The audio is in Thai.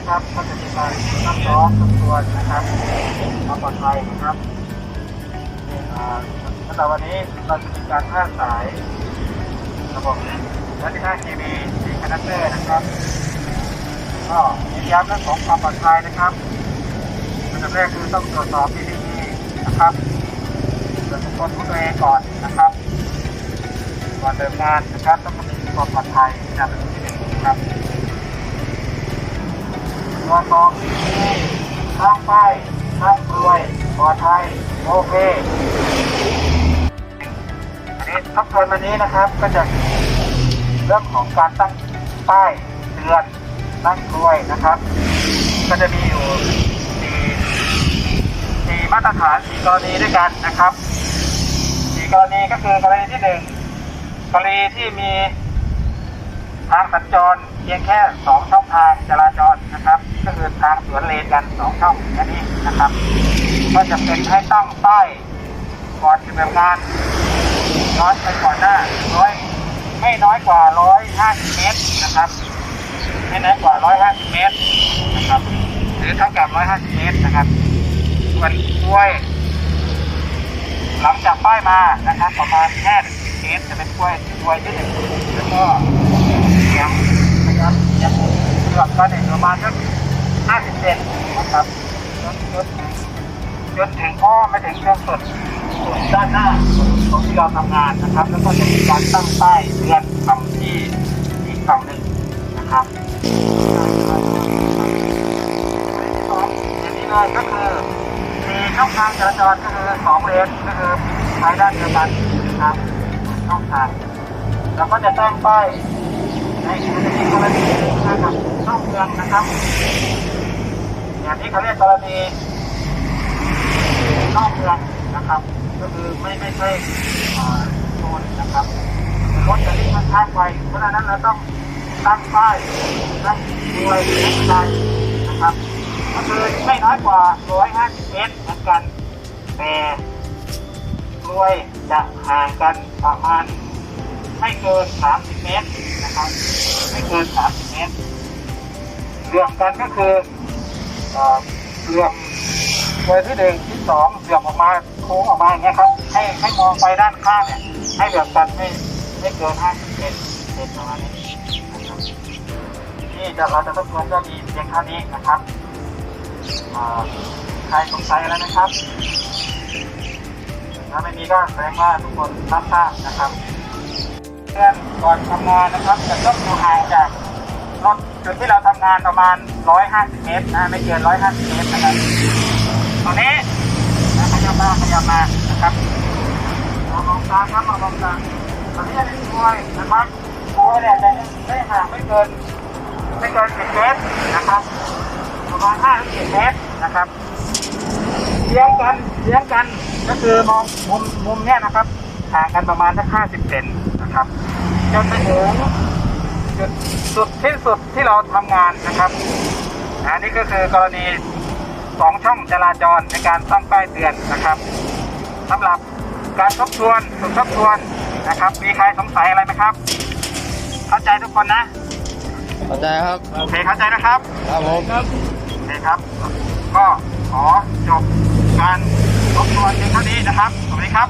นะครับก็จะมีการซักซ้อมทบทวนนะครับความปลอดภัยนะครับสำหรับวันนี้เราจะมีการท่าสายระบบรัติ5 kV 4คอนดักเตอร์นะครับ ก็เน้นย้ำเรื่องของความปลอดภัยนะครับอันดับแรกคือต้องตรวจสอบดีๆนะครับตรวจสอบคนตัวเองก่อนนะครับก่อนเดินงานนะครับต้องมีความปลอดภัยนะครับ ที่หนึ่งรับตัวจสอบสร้างป้ายร้างกลวยปลอดภัยโอเคอันนี้ทบทวนวันนี้นะครับก็จะเรื่องของการตั้งป้ายเตือนตั้งกลวยนะครับ ก็จะมีอยู่สี่สี่มาตรฐานสี่กรณีด้วยกันนะครับสี่กรณีก็คือกรณีที่หนึ่งกรณีที่มีทางสัญจรเพียงแค่สองช่องทางจราจรนะครับ ก็คือทางสวนเลนกันสองช่องแค่นี้นะครับ ก็จะเป็นให้ตั้งป้ายก่อนจะดำเนิงานย้อนไปก่อนหน้าร้อยไม่น้อยกว่าร้อยห้าสิบเมตรนะครับไม่น้อยกว่าร้อยห้าสิบเมตรนะครับหรือเท่ากับร้อยห้าสิบเมตรนะครับ ส่วนกล้วย หลังจากป้ายมานะครับประมาณแค่เมตรจะเป็นกล้วยกล้วยที่หนึ่งแล้วก็เสียงนะครับเสียงเกือบกันเนี่ยประมาณสักห้าสิบ เซนนะครับจนจนจนถึงอ้อมไปถึงช่วงสุดสุดด้านหน้าของที่เราทำงานนะครับ แล้วก็จะมีการตั้งป้ายเตือนคำที่อีกฝั่งหนึ่งนะครับอันนี้เลยก็คือมีช่องทางจราจรก็คือสองเลนก็คือใช้ด้านเดียวกันนะครับช่องทางเราก็จะตั้งป้ายในกรณีนะครับช่องเมืองนะครับ อย่างนี้เขาเรียกกรณีนอกเมืองนะครับ ก็คือไม่ไม่ใช่โซนนะครับรถจะวิ่งข้างไปเพราะฉะนั้นเราต้องตั้งป้ายตั้งด้วยนักใจนะครับ ก็คือไม่น้อยกว่า 150 เมตรเหมือนกัน แต่กล้วยจะห่างกันประมาณไม่เกิน 30 เมตรนะครับ ไม่เกิน 30 เมตรเหลื่อมกันก็คือ เอ่อเหลื่อมกล้วยที่หนึ่งที่สองเหลื่อมออกมาโค้งออกมาอย่างเงี้ยครับ ให้ให้มองไปด้านข้างเนี่ย ให้เรือมกันไม่ไม่เกิน50เมตรเป็นประมาณนี้นี่จะเราจะทบทวนก็มีเพียงเท่านี้นะครับใครสงสัยอะไรไหมครับ ถ้าไม่มีก็แสดงว่าทุกคนรับทราบนะครับเพื่อนก่อนทำงานนะครับจะต้องอยู่ห่างจาก รถจุดที่เราทำงานประมาณ 150 เมตรนะไม่เกิน 150 เมตรนะครับตรงนี้นะขยับมาขยับมานะครับมองตาครับมองตาตอนนี้จะเป็นกล้วยนะครับกล้วยเนี่ยจะได้ห่างไม่เกินไม่เกิน 10 เมตรนะครับประมาณ5ถึง10เมตรนะครับเลี้ยงกันเลี้ยงกันก็คือมองมุมมุมเนี้ยนะครับห่างกันประมาณสัก50เซนนะครับจนไปถึงจุด สุดที่สุดที่เราทำงานนะครับอันนี้ก็คือกรณีสองช่องจราจรในการตั้งป้ายเตือนนะครับสำหรับการทบทวนฝึกทบทวนนะครับ มีใครสงสัยอะไรไหมครับ เข้าใจทุกคนนะ เข้าใจครับโอเคเข้าใจนะครับครับผมโอเคครับ ก็ขอจบการทบทวนเพียงเท่านี้นะครับสวัสดีครับ